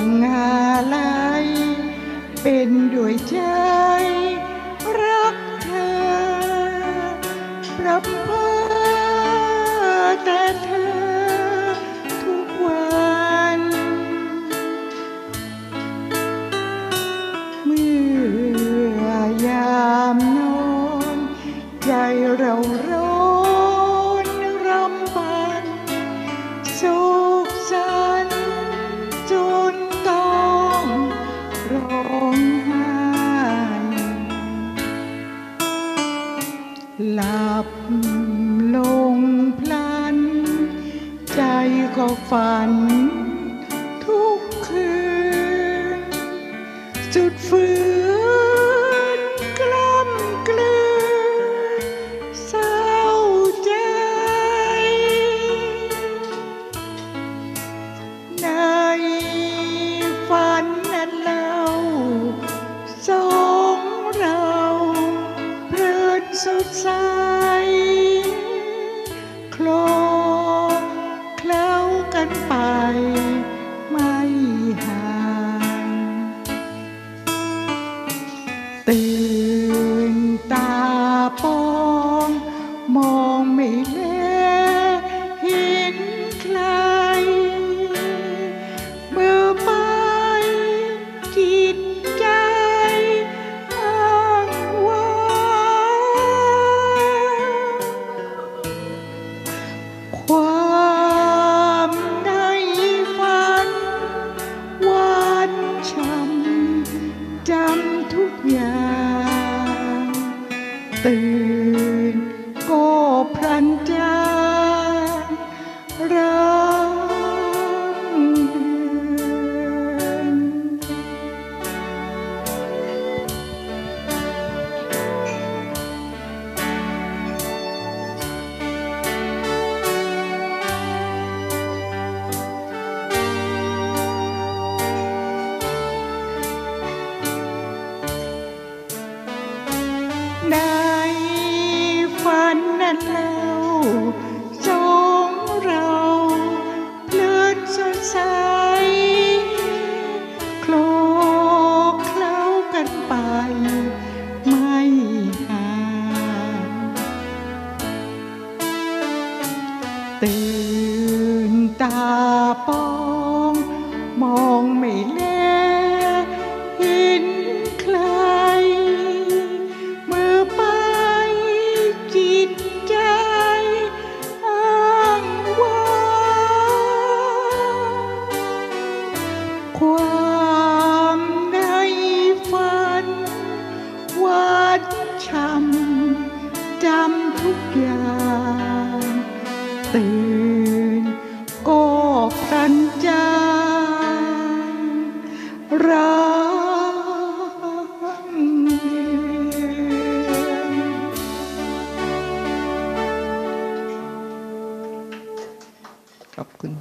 one. หลับลงพลัน ใจก็ฝัน ทุกคืน จุดฟื้น Ooh. จำทุกอย่างตื่น ตื่นตาปอง มองไม่แลเห็นใคร มือไปจิตใจอ้างว้างความ thing.